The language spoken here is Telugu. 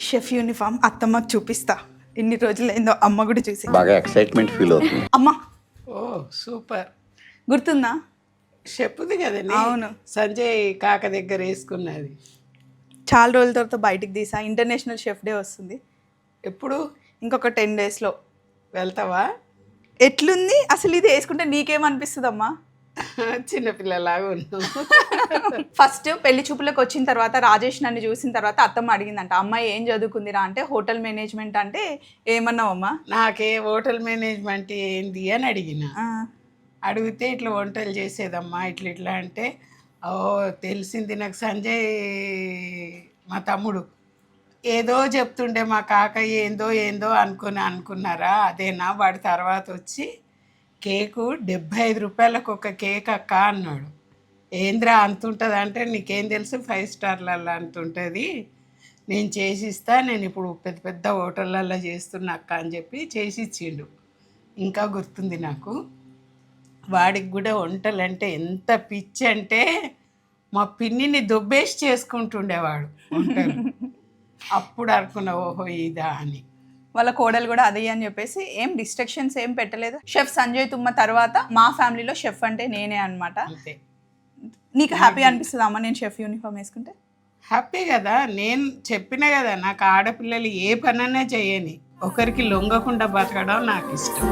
షెఫ్ యూనిఫామ్ అత్తమ్మకు చూపిస్తా. ఎన్ని రోజులైందో అమ్మ కూడా చూసి. బాగా ఎక్సైట్మెంట్ ఫీల్ అవుతుంది. అమ్మ. ఓ సూపర్. గుర్తుందా? చెప్పుది కదండి. అవును. సంజయ్ కాక దగ్గర వేసుకున్నది. చాలా రోజుల తర్వాత బయటికి తీసా. ఇంటర్నేషనల్ షెఫ్ డే వస్తుంది. ఎప్పుడు? ఇంకొక టెన్ డేస్లో. వెళ్తావా? ఎట్లుంది? అసలు ఇది వేసుకుంటే నీకేమనిపిస్తుంది అమ్మా చిన్నపిల్లలాగా ఉన్నావు ఫస్ట్ పెళ్ళి చూపులకు వచ్చిన తర్వాత రాజేష్ నన్ను చూసిన తర్వాత అత్తమ్మ అడిగిందంట అమ్మాయి ఏం చదువుకుందిరా? అంటే హోటల్ మేనేజ్మెంట్ అంటే ఏమన్నావమ్మా నాకే హోటల్ మేనేజ్మెంట్ ఏంది అని అడిగిన. అడిగితే ఇట్లా వంటలు చేసేదమ్మా ఇట్లా ఇట్లా అంటే ఓ తెలిసింది నాకు సంజయ్ మా తమ్ముడు. ఏదో చెప్తుండే మా కాక ఏందో ఏందో అనుకుని అనుకున్నారా అదేనా? వాడి తర్వాత వచ్చి కేకు డెబ్భై ఐదు రూపాయలకు ఒక కేక్ అక్క అన్నాడు. ఏంద్రా అంత ఉంటుంది అంటే నీకేం తెలుసు ఫైవ్ స్టార్లలో అంత ఉంటుంది నేను చేసిస్తా నేను ఇప్పుడు పెద్ద పెద్ద హోటళ్ళల్లో చేస్తున్నా అక్క అని చెప్పి చేసి ఇచ్చిండు ఇంకా గుర్తుంది నాకు. వాడికి కూడా వంటలు అంటే ఎంత పిచ్చి అంటే మా పిన్నిని దుబ్బేసి చేసుకుంటుండేవాడు వంటలు. అప్పుడు అనుకున్న ఓహో ఇదా అని. వాళ్ళ కోడలు కూడా అదే అని చెప్పేసి ఏం డిస్ట్రక్షన్స్ ఏం పెట్టలేదు. షెఫ్ సంజయ్ తుమ్మ తర్వాత మా ఫ్యామిలీలో షెఫ్ అంటే నేనే అన్నమాట. అంతే. నీకు హ్యాపీ అనిపిస్తుంది అమ్మ? నేను షెఫ్ యూనిఫామ్ వేసుకుంటే? హ్యాపీ కదా. నేను చెప్పిన కదా నాకు ఆడపిల్లలు ఏ పనైనా చేయని. ఒకరికి లొంగకుండా బతకడం నాకు ఇష్టం.